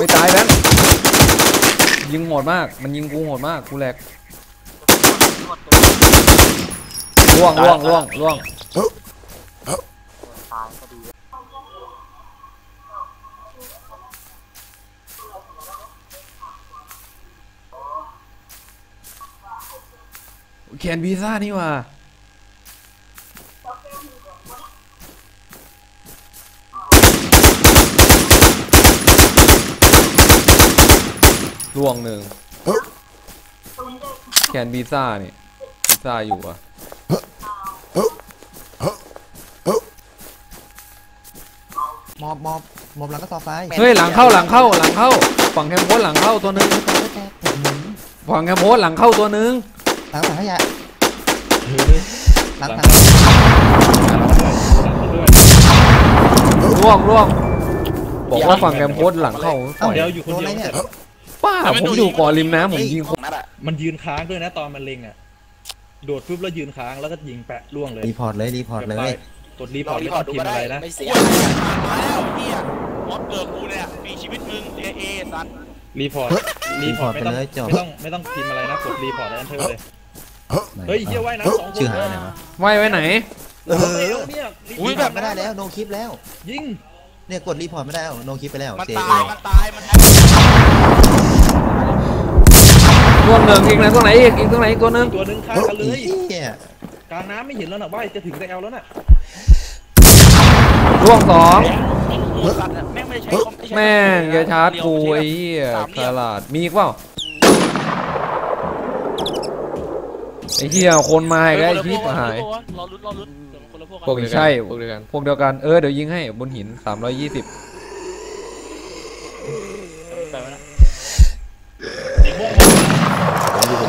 ไม่ตายแบงค์ยิงโหดมาก มันยิงกูโหดมาก กูแหลกล่วงล่วงล่วงล่วงตายก็ดีแคนบีซ่านี่หว่า ล่วงหนึ่งแคนบีซ่านี่บีซ่าอยู่อะมอบมอบมอบหลังก็ต่อไฟเฮ้ยหลังเข้าหลังเข้าหลังเข้า ฝั่งแคมโพสหลังเข้าตัวหนึงฝั่งแคมโพสหลังเข้าตัวหนึงหลังถังขยะหลังถังล่วงล่วงบอกว่าฝั่งแคมโพสหลังเข้าปล่อยเดี๋ยวอยู่คนโดนเดีอะไรยวเนี่ยป้า ผมอยู่ก่อนริมน้ำผมยิงคนนัดอะมันยืนค้างด้วยนะตอนมันเล็งอะ โดดปุ๊บแล้วยืนค้างแล้วก็ยิงแปะล่วงเลยรีพอร์ตเลยรีพอร์ตเลยกดรีพอร์ตไม่ต้องพิมพ์อะไรนะไม่เสียมาแล้วเนี่ยมอสเกิดกูเนี่ยมีชีวิตมึงเอเอสัตว์รีพอร์ตรีพอร์ตไม่ต้องไม่ต้องไม่ต้องพิมพ์อะไรนะกดรีพอร์ตแล้ว enter เลยเฮ้ยเฮียว่ายน้ำสองคนชื่อหาอะไรวะไว้ไว้ไหนเออเนี่ยรีพอร์ตไม่ได้แล้วโนคลิปแล้ว ยิงเนี่ยกดรีพอร์ตไม่ได้โนคลิปไปแล้วมันเจตายมันตายมัน แฮปล่วหนึ่งอีกไหนตัวไหนอีกอีกตัวไหนอีกตัวหนึงตัวหนึ่งฆ่ากันเลยกลางน้ำไม่เห็นแล้วนะว่ายจะถึงแต่แอลแล้วน่ะล่วงสองแม่งไม่ได้ใช้คอย่าชาร์จกูไอ้เหี้ยฉลาดมีอีกเปล่าไอ้เหี้ยคนมาอีกแล้วไอ้ชิบหายรอลุ้นรอลุ้นเดียวกพวกใช่พวกเดียวกันพวกเดียวกันเออเดี๋ยวยิงให้บนหิน 320 แต่ว่า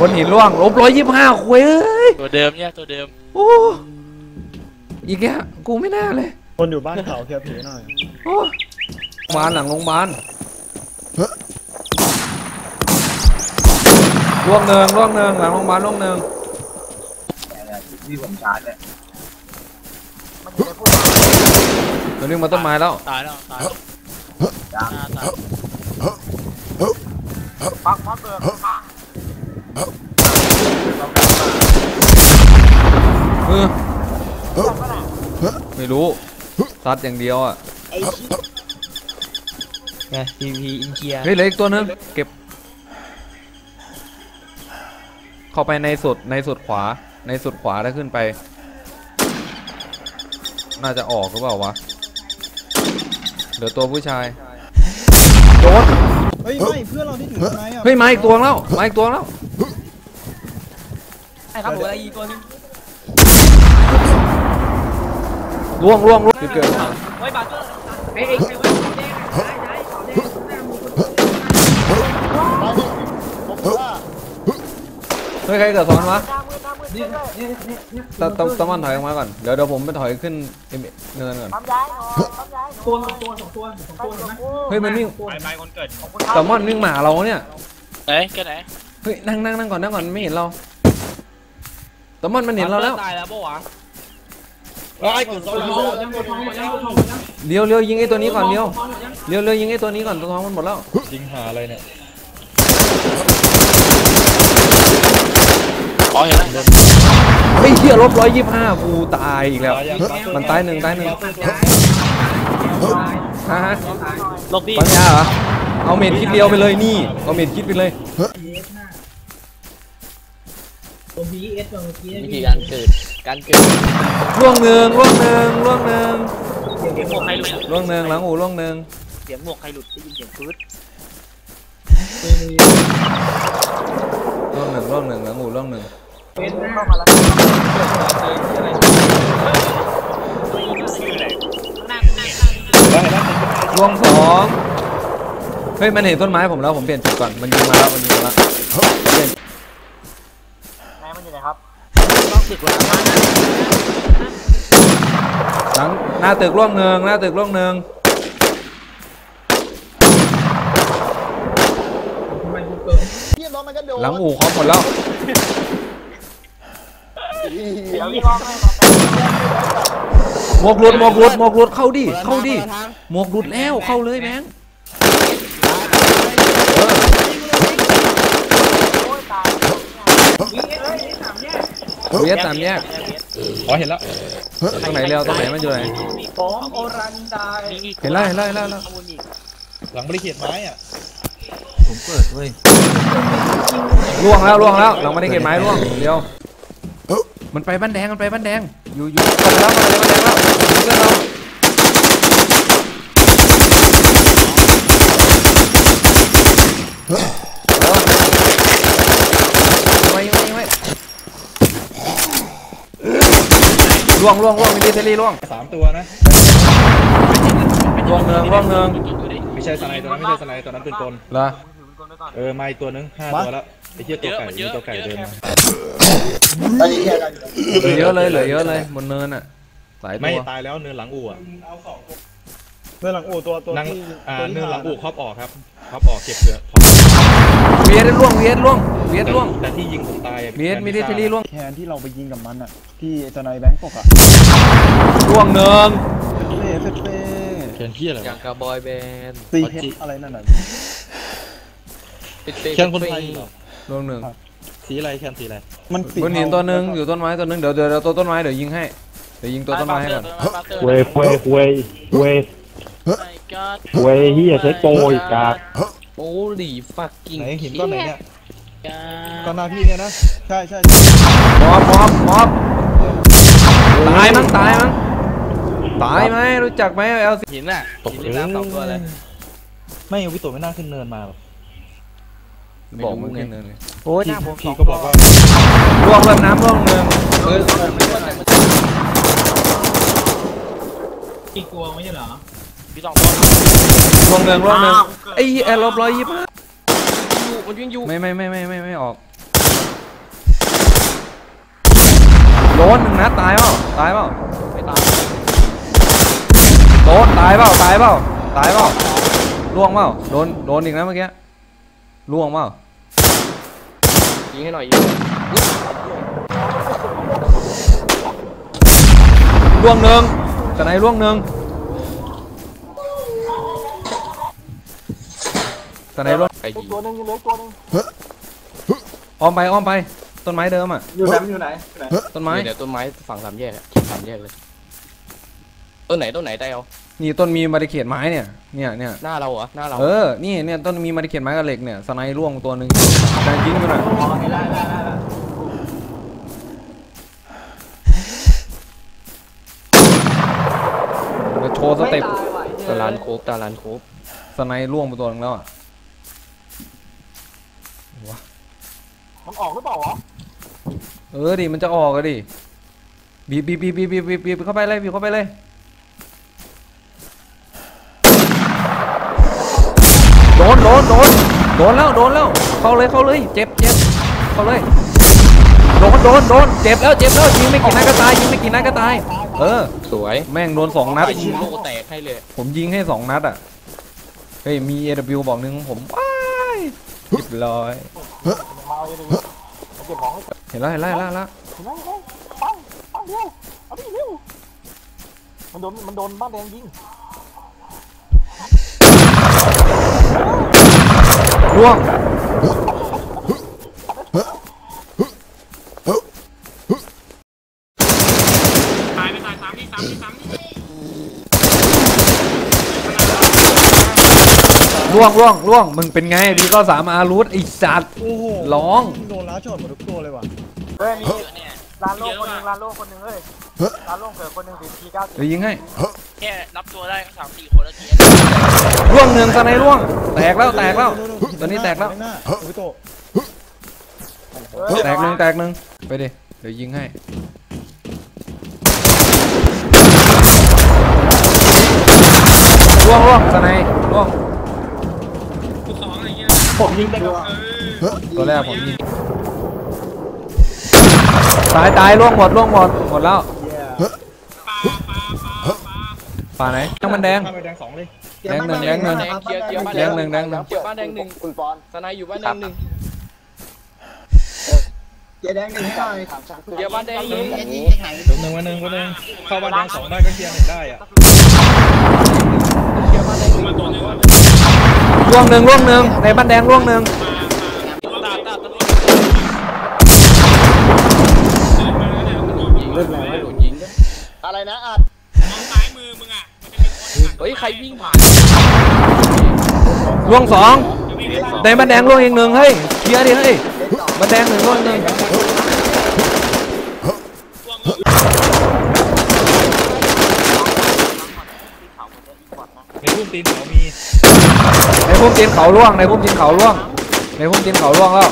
นะบนหินล่วงลบร้อยยี่สิบห้าคุยเอ้ยตัวเดิมเนี่ยตัวเดิมโอ้อีกแกกูไม่น่าเลย คนอยู่บ้านเขาเคลียร์ผีหน่อยโอ้โรงพยาบาลหลังโรงพยาบาลล่วงเนิงล่วงเนิงหลังโรงพยาบาลล่วงเนิงที่ผมชาร์จเนี่ยตัวนึงมาต้นไม้แล้วตายแล้วตายแล้วตายตายปักมอสเกิดปัง เออไม่รู้ซัดอย่างเดียวอะไงทีพีอินเชียเฮ้ยเหลืออีกตัวนึงเก็บ เข้าไปในสุดในสุดขวา ในสุดขวาถ้าขึ้นไป น่าจะออกหรือเปล่าวะเหลือตัวผู้ชายโดนเฮ้ยไม่เพื่อนเราที่ถือไม้อะเฮ้ยมาอีกตัวแล้วมาอีกตัวแล้ว ใช่ครับผมอะไรอีกตัวนึงล่วงล่วงล่วงเกิดมาเฮ้ยบาดเจ็บไอ้ไอ้ไอ้ไอ้แดงอะย้ายย้ายขาวแดงหน้ามือคนเฮ้ยใครเกิดซ้อนวะเนี่ยเนี่ยเนี่ยเนี่ยตะตะตะมันถอยออกมาก่อน เดี๋ยวเดี๋ยวผมไปถอยขึ้นเอ็มเนินก่อนทำย้ายหน่อยทำย้ายหน่อยตัวสองตัวสองตัวสองตัวเห็นไหมเฮ้ยมันวิ่งไปไปคนเกิดแซลมอนวิ่งมาหาเราเนี่ยไหนแกไหน เฮ้ยนั่งนั่งนั่งก่อนนั่งก่อนไม่เห็นเรา แซลมอนมันเห็นเราแล้วตายแล้วปะวะไอ้กดซ้อนแล้วยังตัวทองยังตัวทองยังเลี้ยวเลี้ยวยิงไอ้ตัวนี้ก่อนเลี้ยวเลี้ยวเลี้ยวยิงไอ้ตัวนี้ก่อนตัวท้องมันหมดแล้วยิงหาอะไรเนี่ยอ๋อเห็นแล้วเฮ้ยเฮียลบร้อยยี่สิบห้ากูตายอีกแล้วตายยังมันตายหนึ่งตายหนึ่งฮะฮะลบดิปัญญาเหรอเอาเม็ดคิดเดียวไปเลยนี่เอาเม็ดคิดไปเลย ตัวบีเอสตัวเมื่อกี้วิธีการเกิดการเกิดล่วงหนึ่งล่วงหนึ่งล่วงหนึ่งเสียงหมวกใครหลุดล่วงหนึ่งหลังอู่ล่วงหนึ่งเสียงหมวกใครหลุดได้ยินเสียงปื๊ดล่วงหนึ่งล่วงหนึ่งหลังอู่ล่วงหนึ่งเป็นหน้าได้แล้วล่วงสองเฮ้ยมันเห็นต้นไม้ผมแล้วผมเปลี่ยนจุดก่อนมันยิงมาแล้วมันยิงมาแล้ว หลังหน้าตึกร่วงหนึ่งหน้าตึกร่วงหนึ่งหลังอู่เขาหมดแล้วหมวกรุดหมวกรุดหมวกรุดเข้าดิเข้าดิหมวกรุดแล้วเข้าเลยแมง เวียดสามแยกอ๋อเห็นแล้วตรงไหนเร็วตรงไหนมันอยู่ไหนผมโอรันไดเห็นแล้วเห็นแล้วเห็นแล้วเห็นแล้วหลังบริเขตไม้อะผมเปิดเว้ยล่วงแล้วล่วงแล้วหลังมาได้เก็บไม้ล่วงเดียวมันไปบ้านแดงมันไปบ้านแดงอยู่อยู่ไปแล้วไปเลยบ้านแดงแล้วเพื่อนเราเอาไว้ไว้ไว้ ล่วงล่วงล่วงมิลิเทอรี่ล่วงสามตัวนะล่วงเนืองล่วงเนืองไม่ใช่สไนตัวนั้นไม่ใช่สไนตัวนั้นเป็นกลเหรอเออมาอีกตัวนึงห้าตัวแล้วไอ้เหี้ยตัวไก่มีตัวไก่เดินมาเหลือเยอะเลยเหลือเยอะเลยบนเนินอะหลายตัไม่วตายแล้วเนินหลังอู่อะเมื่อหลังอู่ตัวตัวนั่งที่อ่าตัวที่เนินหลังผ่าอู่ครอบออกครับครอบออกเก็บเสือ เวียดล่วงเวียดล่วงเวียดล่วงแต่ที่ยิงผมตายอะเวียดมิลิเทอรี่ล่วงแทนที่เราไปยิงกับมันอะที่ไอ้ตัวนายแบงค์ปกอะล่วงเนืองเฟ่เฟ่เฟ่แคนที่อะไรอย่างกับบอยแบนด์ตีเพชรอะไรนั่นน่ะปิดเตะแคนคนไทยเหรอล่วงเนืองสีอะไรแคนสีอะไรมันสีบนหินตัวหนึ่งอยู่ต้นไม้ตัวหนึ่งเดี๋ยวเดี๋ยวเดี๋ยวตัวต้นไม้เดี๋ยวยิงให้เดี๋ยวยิงตัวต้นไม้ให้ก่อนเวยเวยเวยเวยเวยเฮียใช้โปรอีกกาก โอ้หลีฟักกิ้งไหนหินก้อนไหนเนี่ยกาก้อนหน้าพี่เนี่ยนะ ใช่ใช่มอบมอบมอบตายมั้งตายมั้งตายไหมรู้จักไหมเอลซีหินอะหินริมน้ำสองตัวเลยไม่วิโตไม่น่าขึ้นเนินมาหรอกบอกมึงไงเนินเลยโอ้ยหพี่น้าผมพี่ก็บอกว่าล่วงเริ่มน้ำล่วงเนืองเออไม่ว่าแต่มันอีกตัวไม่ใช่เหรอ พี่ต้องตัวล่วงเนืองล่วงเนืองไอ้แอร์ลบร้อยยี่สิบห้าอยู่มันยังอยู่ ไม่ไม่ไม่ไม่ไม่ไม่ออกโดนหนึ่งนัดตายเปล่าตายเปล่าไม่ตายโดนตายเปล่าตายเปล่าตายเปล่าล่วงเปล่าโดนโดนอีกนะเมื่อกี้ล่วงเปล่ายิงให้หน่อยยิงล่วงหนึ่งสไนล่วงหนึ่ง สไนล่วงไปยิงตัวนึงยังเหลือตัวนึงอ้อมไปอ้อมไป ต้นไม้เดิมอะ อยู่ไหนอยู่ไหนต้นไม้เดี๋ยวต้นไม้ฝั่งสามแยกอะสามแยกเลยต้นไหนต้นไหนได้เอานี่ต้นมีมาริเขตไม้เนี่ย เนี่ยเนี่ยหน้าเราเหรอหน้าเราเออ นี่เนี่ยต้นมีมาริเขตไม้กับเหล็กเนี่ย สไนล่วงตัวหนึ่งแต่ยิงไปหน่อยเดี๋ยวโชว์สเต็ปตาลานโคบตาลานโคบสไนล่วงไปตัวหนึงแล้วอะ มันออกหรือเปล่าวะเออดิมันจะออกอะดิบีบบีบบีบบีบบีบบีบบีบเข้าไปเลยบีบเข้าไปเลยโดนโดนโดนโดนแล้วโดนแล้วเข้าเลยเข้าเลยเจ็บเจ็บเข้าเลยโดนโดนโดนเจ็บแล้วเจ็บแล้วยิงไม่กี่นัดก็ตายยิงไม่กี่นัดก็ตาย เออ สวยแม่งโดนสองนัดไปยิงโลแตกให้เลย ผมยิงให้สองนัดอะเฮ้ยมี AW บอกหนึ่งของผมว้าย เรียบร้อยเห็นแล้วเห็นแล้วเห็นแล้วเห็นแล้วมันโดนมันโดนบ้านแดงยิงล่วง ตายไปตายสามที่สามที่สามที่ ล่วงล่วงล่วงมึงเป็นไงดีก็สามอารูทไอสัตว์ โอ้โหร้อง โดนล้าช็อตหมดทุกตัวเลยว่ะลานโลกคนหนึ่งลานโลกคนหนึ่งเอ้ยลานโลกเกิดคนหนึ่งสี่ทีเก้าเดี๋ยวยิงให้ แค่รับตัวได้ก็สามสี่คนแล้วทีล่วงหนึ่งสไนล่วง แตกแล้วแตกแล้วตัวนี้แตกแล้วข้างหน้าวิโตแตกหนึ่งแตกหนึ่งไปดิ เดี๋ยวยิงให้ ล่วงล่วงสไนล่วง กูสองอะไรเงี้ย ผมยิงไปก่อนตัวแรกผมยิงตายตายล่วงหมดล่วงหมดหมดแล้วปลาปลาปลาปลาป่าไหนยังมันแดงข้ามไปแดงสองเลยแดงหนึ่งแดงหนึ่งแดงเกียร์เกียร์บ้านแดงหนึ่งแดงหนึ่งเกียร์บ้านแดงหนึ่งคุณปอนสนายอยู่บ้านแดงหนึ่งเจ๊แดงหนึ่งหน่อยเกียร์บ้านแดงหนึ่งตัวหนึ่งวันหนึ่งวันหนึ่งเข้าบ้านแดงสองได้ก็เคลียร์หนึ่งได้อะเกียร์บ้านแดงหนึ่ง ร่วงหนึ่งร่วงหนึ่งในบ้านแดงร่วงหนึ่งอะไรนะอัดมองซ้ายมือมึงอะเฮ้ยใครวิ่งผ่านร่วงสองในบ้านแดงร่วงอีกหนึ่งเฮ้ยเคลียร์ดิเฮ้ยบ้านแดงหนึ่งร่วงหนึ่งตีน พุ่มตีนเขาล่วงในพุ่มตีนเขาล่วง ในพุ่มตีนเขาล่วงแล้ว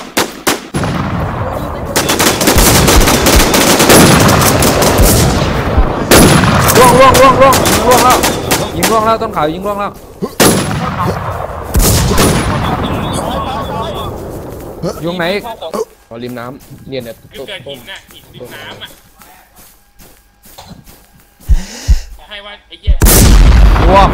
ล่วงล่วงล่วงล่วงยิงล่วงแล้วยิงล่วงแล้วต้นเขายิงล่วงแล้วยุงไหนอีกเอาริมน้ำเนี่ยเนี่ยอยู่ต้นเกิดต้หินนน่ะหินริมน้ำอะขอให้ว่าไอ้เหี้ยล่วง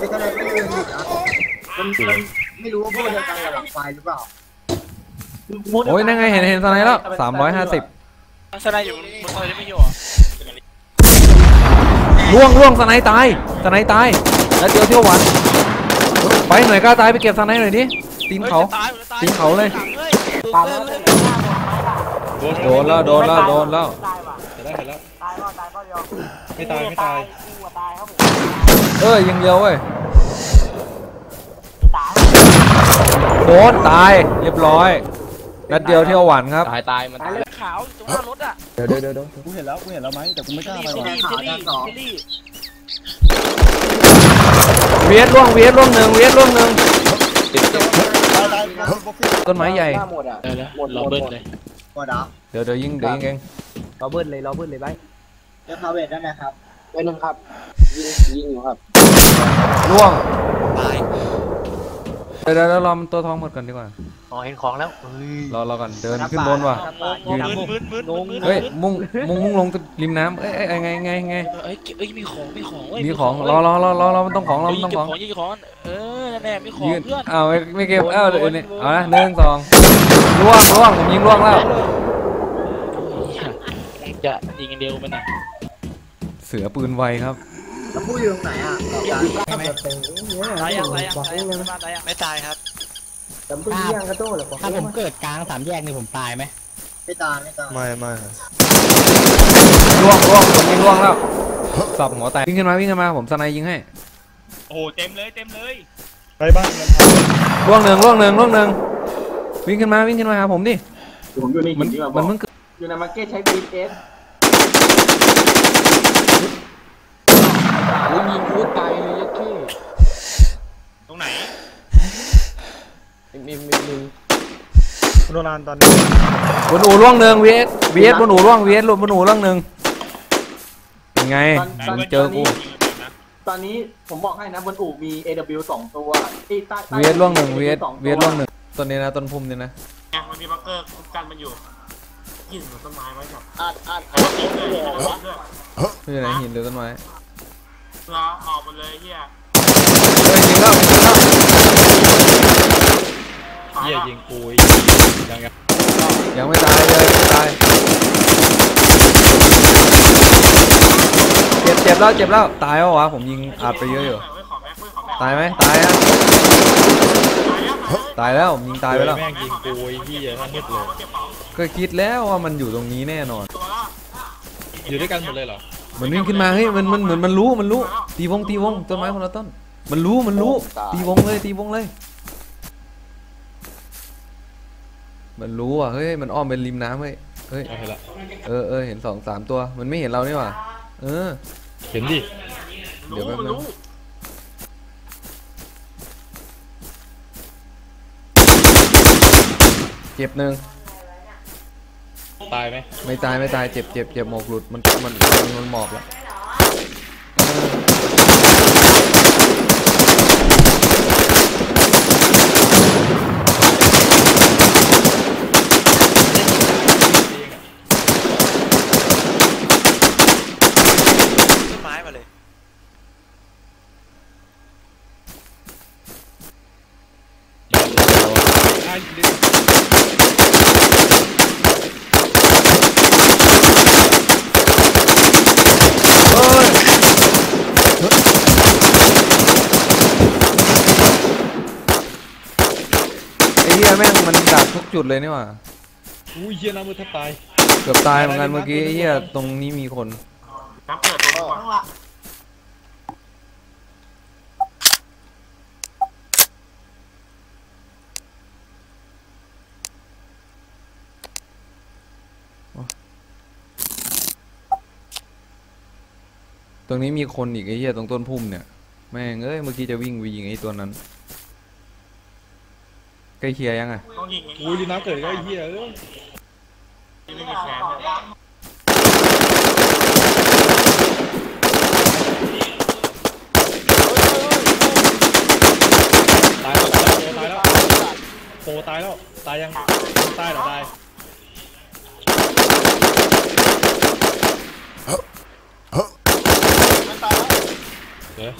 ไอ้คะแนนไม่ยืนอยู่นะ มันมันไม่รู้ว่าพวกเดียวกันกับหลังไฟหรือเปล่าโอ้ยนั่นไงเห็นเห็นสไนด์แล้วสามร้อยห้าสิบสไนอยู่บนซอยจะไม่อยู่เหรอล่วงล่วงสไนด์ตายสไนด์ตายแล้วเดียวเที่ยวหวันไปหน่อยกล้าตายไปเก็บสไนด์หน่อยดิตีนเขาตายตายตีนเขาเลยตายแล้วโดนแล้วโดนแล้วโดนแล้วเห็นแล้วเห็นแล้วตายก็ตายก็เดียวไม่ตายไม่ตายกูตายครับผมเอ้ยยิงเดียวเว้ยตาย โดนตายเรียบร้อยนัดเดียวเที่ยวหวันครับตายตายมันตายขาวอยู่ตรงหน้ารถอะเดี๋ยวเดี๋ยวเดี๋ยวเดี๋ยวกูเห็นแล้วกูเห็นแล้วไหมแต่กูไม่กล้าไปเทว่ะลี่เทลี่เทลี่เวียดล่วงเวียดล่วงหนึ่งเวียดล่วงหนึ่งติดเจ็บตายตายบ็อกซี่ต้นไม้ใหญ่ หมดอะได้แล้วเราเบิ้ลเลยก็ดับเดี๋ยวเดี๋ยวยิงเดี๋ยวยิงเองเราเบิ้ลเลยเราเบิ้ลเลยไปจะพาเวทได้ไหมครับไปนึงครับยิงยิงอยู่ครับล่วงเดี๋ยว เดี๋ยวเดี๋ยวรอมันตัวทองหมดก่อนดีกว่าอ๋อเห็นของแล้วเฮ้ยรอรอก่อนเดินขึ้นบนว่ะยืนมืดมืดมืดมืดเฮ้ยมุ่งมุ่งมุ่งลงริมน้ำเอ้ยเอ้ยเอ้ยไงไงไงเอ้ยเอ้ยมีของมีของเว้ยมีของรอรอรอรอรอมันต้องของรอเฮ้ยมันต้องเก็บของของยิงของเออนั่นแน่มีของยืนเพื่อนอ้าวไม่ไม่เก็บเอ้าเดี๋ยวนี้เอานะหนึ่งสองล่วงล่วงผมยิงล่วงแล้วจะยิงอย่างเดียวมันอะเสือปืนไวครับ แล้วพูดอยู่ตรงไหนอะต่อจากตายยังตายยังตายยังบ้านตายยังไม่ตายครับถ้าผมเกิดกลางสามแยกนี่ผมตายไหมไม่ตายไม่ตายไม่ไม่ล่วงล่วงผมยิงล่วงแล้วสับหัวแตกวิ่งขึ้นมาวิ่งขึ้นมาผมสไนยิงให้โอ้โหเต็มเลยเต็มเลยไปบ้านมันล่วงหนึ่งล่วงหนึ่งล่วงหนึ่งวิ่งขึ้นมาวิ่งขึ้นมาหาผมดิผมอยู่ในมันมันเพิ่งเกิดอยู่ในมาร์เก็ตใช้บีเอส โอ้ยยิงกูตายเลยยัดขี้ตรงไหนมีมีมีมีโดนานตอนนี้บนอู่ล่วงหนึ่งวีเอสวีเอสบนอู่ล่วงวีเอสบนอู่ล่วงหนึ่งยังไงมึงเจอกูตอนนี้ผมบอกให้นะบนอู่มี AW สองตัวที่ใต้ใต้วีเอสล่วงหนึ่งวีเอสสองตัววีเอสล่วงหนึ่งต้นนี้นะต้นพุ่มนี่นะมันมีบังเกอร์คุ้มกันมันอยู่หินต้นไม้ไว้ครับอัดอัดไม่ใช่ไหนหินหรือต้นไม้ รอออกหมดเลยเฮียเฮ้ยยิงแล้วยิงแล้วเหี้ยยิงกูยังไงยังไม่ตายเลยยังไม่ตายเจ็บเจ็บแล้วเจ็บแล้วตายแล้ววะผมยิงอัดไปเยอะอยู่ขอแม็กขอแม็กตายไหมตายฮะตายแล้วผมยิงตายไปแล้ว แม่งยิงกูไอ้เหี้ยน่ามืดเลย ก็คิดแล้วว่ามันอยู่ตรงนี้แน่นอน อยู่ด้วยกันหมดเลยเหรอ มันวิ่งขึ้นมาเฮ้ยมันมันเหมือนมันรู้มันรู้ ตีวงตีวงต้นไม้คนละต้น มันรู้มันรู้ ตีวงเลยตีวงเลย มันรู้อะเฮ้ยมันอ้อมเป็นริมน้ำเฮ้ยเฮ้ยเอาเห็นละเออเออเห็นสองสามตัว มันไม่เห็นเรานี่หว่าเออ เห็นดิเดี๋ยวแป๊บนึงเจ็บหนึ่ง ตายไหมไม่ตายไม่ตายเจ็บเจ็บเจ็บหมอกหลุดมันมันมันหมอกแล้วเฮ้ยไอ้เหี้ยแม่งมันดักทุก จุดเลยนี่หว่าอุ้ยเฮียน้ำมือแทบตาย เกือบตายเหมือนกันเมื่อกี้ไอ้เหี้ยตรงนี้มีคนน้ำเกิดตัวนึงว่ะตรงนี้มีคนอีกไอ้เหี้ยตรงต้นพุ่มเนี่ย แม่งเอ้ยเมื่อกี้จะวิ่งไปยิงไอ้ตัวนั้น ใกล้เคลียร์ยังอะต้องยิงอย่างนี้อุ้ยน้ำเกิดก็ไอ้เฮียเอ้ยที่ไม่มีแขนเนี่ยตายแล้วตายแล้วโปตายแล้วตายยังตายเหรอตายเดี๋ยว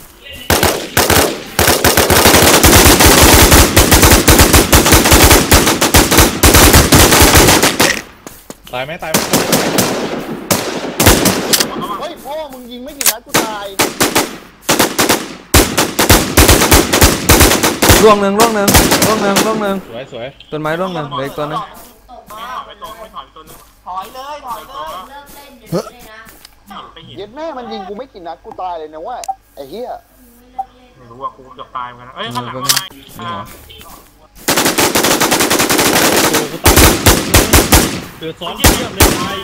ตายไหมตายไหมเฮ้ยพ่อมึงยิงไม่กี่นัดกูตายร่วงหนึ่งร่วงหนึ่งร่วงหนึ่งร่วงหนึ่งสวยสวยต้นไม้ร่วงหนึ่งเหลืออีกตัวหนึงไม่ถอยไปตรงไม่ถอยไปตัวนึงถอยเลยถอยเลยเลิกเล่นเดี๋ยวนี้เลยนะไปหินเย็ดแม่มันยิงกูไม่กี่นัดกูตายเลยนะว่าไอ้เหี้ยไม่รู้ว่ากูเกือบตายเหมือนกันนะเอ้ยข้างหลังมานี่หรอโอ้กูตาย เดือดซ้อนเทียบเลยตาย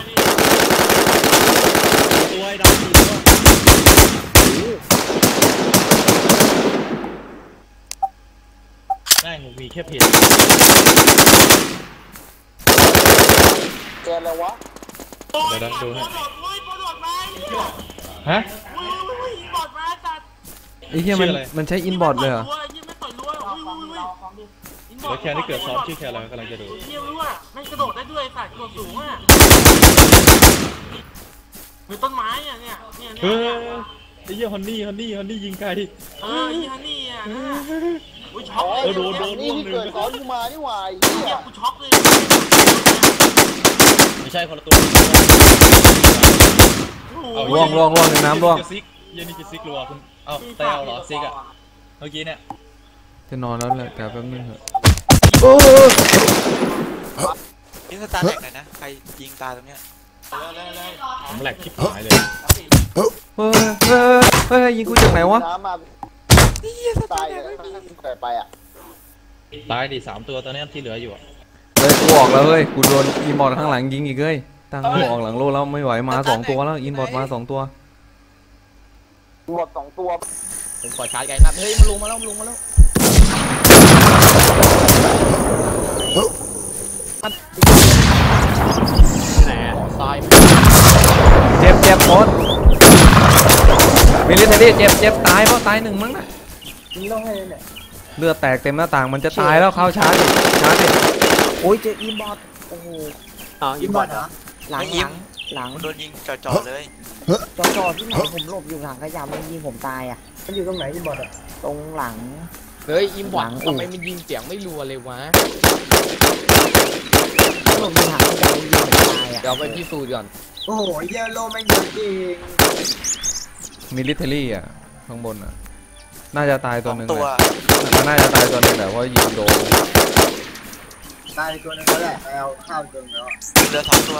ตัวไอ้ดำสี่ตัวแม่งมีแค่เพจแกอะไรวะเดี๋ยวนดูให้อุ้ยปวดมาฮะไอ้เหี้ยมันมันใช้อินบอร์ดเลยเหรอ ยิ่งไม่ต่อยรัวอุ้ยอุ้ยอุ้ยแล้วแค่ที่เกิดซ้อมชื่อแค่อะไรกำลังจะดูเที่ยวรู้อะไม่กระโดดได้ด้วยสัตว์กระโดดสูงอะมีต้นไม้อะเนี่ยเนี่ยเฮ้เนี่ยไอ้เหี้ยฮอนนี่ฮอนนี่ฮอนนี่ยิงไกลเออยี่ฮันนี่อะอุ้ยช็อกเลยโดนโดนนี่ที่เกิดซ้อนกูมานี่หว่าไอ้เหี้ยเนี่ยกูช็อกเลยไม่ใช่คนละตัวร่วงร่วงร่วงในน้ำร่วงเยันนี่จะซิกรัวคุณเอ้าแต้วเหรอซิกอะเมื่อกี้เนี่ยจะนอนแล้วแหละแต่แป๊บนึงเถอะ ยิงสตาร์แหลกหน่อยนะ ใครยิงตาตรงเนี้ยผมแหลกคลิปหายเลยเฮ้ยเฮ้ยเฮ้ยเฮ้ยยิงกูจากไหนวะน้ำมาตายเลยเกิดไปอะตายดิสามตัวตอนนี้ที่เหลืออยู่อะเฮ้ยกูออกแล้วเฮ้ยกูโดนอินบอร์ดข้างหลังยิงอีกเฮ้ยตั้งกูออกหลังโลแล้วไม่ไหวมาสองตัวแล้วอินบอร์ดมาสองตัวหมดสองตัวผมขอชาร์จไกลนัดเฮ้ยมันลงมาแล้วมันลงมาแล้ว ไหนอะตายเจ็บเจ็บโคตรมิลิเทอรี่เจ็บเจ็บตายเพราะตายหนึ่งมั้งนะยิงต้องให้เนี่ยเลือดแตกเต็มหน้าต่างมันจะตายแล้วเข้าชาร์จดิชาร์จดิโอ้ยเจออีบอทโอ้โหอ๋ออีบอทเหรอหลังไม่หยิลังงหลังมันโดนยิงจ่อๆเลยจอจอที่ไหนผมหลบอยู่หลังขยะมันยิงผมตายอะมันอยู่ตรงไหนอีบอทอะตรงหลัง เฮ้ยอิมบอหลัร์งดอู่ทำไมมันยิงเสียงไม่รัวเลยวะหลบอยู่หลังขยะมันยิงผมตายอะเดี๋ยวไปพิสูจน์ก่อนโอ้โหเยลโลแม่งเยอะจริงมิลิเทอรี่อะข้างบนอะ น่าจะตายสตัวองหนึ่งตัวแหละมันน่าจะตายตัวหนึ่งแหละเพราะยิงโดนตายตัวนึงแล้วแหละไปเอาข้าวจนแล้วเหลือสองตัว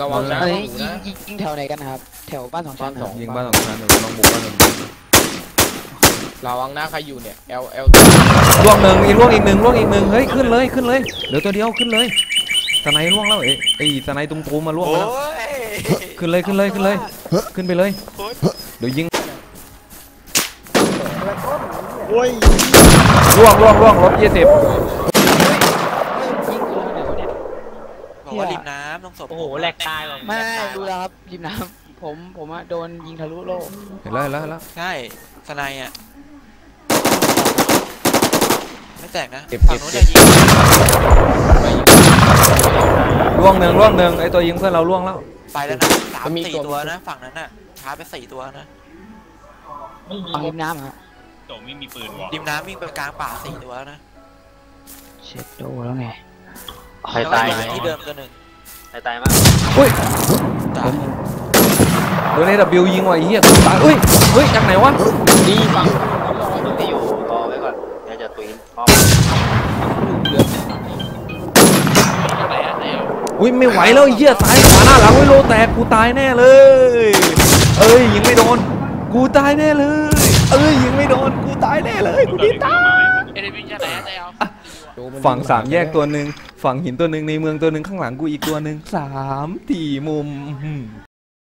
ระวังนะเอ้ยหนูยิงนะยิงยิงแถวไหนกันนะครับ แถวบ้านสองชั้นเหรอยิงบ้านสองชั้นเดี๋ยวลองบุกบ้านสองชั้น ระวังนะใครอยู่เนี่ย L L ล่วงหนึ่งอีกล่วงอีกหนึ่งล่วงอีกหนึ่งเฮ้ยขึ้นเลยขึ้นเลยเหลือตัวเดียวขึ้นเลยสไนด์ล่วงแล้วเอ้ยไอ้สไนด์ตุ้มตูมมาล่วงโอ้ไปแล้วยขึ้นเลยขึ้นเลยขึ้นเลย ขึ้นไปเลยโอ้ยเดี๋ยวยิงโอ้ยล่วงล่วงล่วงลบยี่สิบยิงอยู่แล้วเดี๋ยวเนี่ย บอกว่าริมน้ำต้องศพโอ้โหแหลกตายว่ะไม่ดูแล้วครับยิมน้ำผมผมอะโดนยิงทะลุโลกเห็นแล้วเห็นแล้วเห็นแล้วใช่สไนอะ ไม่ แตกนะเก็บ ฝั่เก็งบนู้นเก็จะบยิงล่วงหนึ่งล่วงหนึ่งไอ้ตัวยิงเพื่อนเราล่วงแล้วไปแล้วนะสามสี่ตัวนะ ฝั่งนั้นน่ะช้าไปสี่ตัวนะฝั่งริมน้ำอะโจไม่มีปืนวะริมน้ำวิ่งไปกลางป่าสี่ตัวนะเช็ดโดแล้วไงใครตายแล้วก็ที่เดิมตัวหนึ่งใครตายมากอุ้ยตายโดนไอ้ดับบิวยิงว่ะไอ้เหี้ยกูตายอุ้ยเฮ้ยจากไหนวะดีฟัง อุ้ยไม่ไหวแล้วเหี้ยซ้ายขวาหน้าหลังไว้โลแตกกูตายแน่เลย เอ้ยยิงไม่โดน กูตายแน่เลย เอ้ยยิงไม่โดนกูตายแน่เลยกูดีตายเอเดวินจะไหนจะเอาฝั่งสามแยกตัวหนึ่งฝั่งหินตัวหนึ่งในเมืองตัวหนึ่งข้างหลังกูอีกตัวหนึ่งสามสี่มุม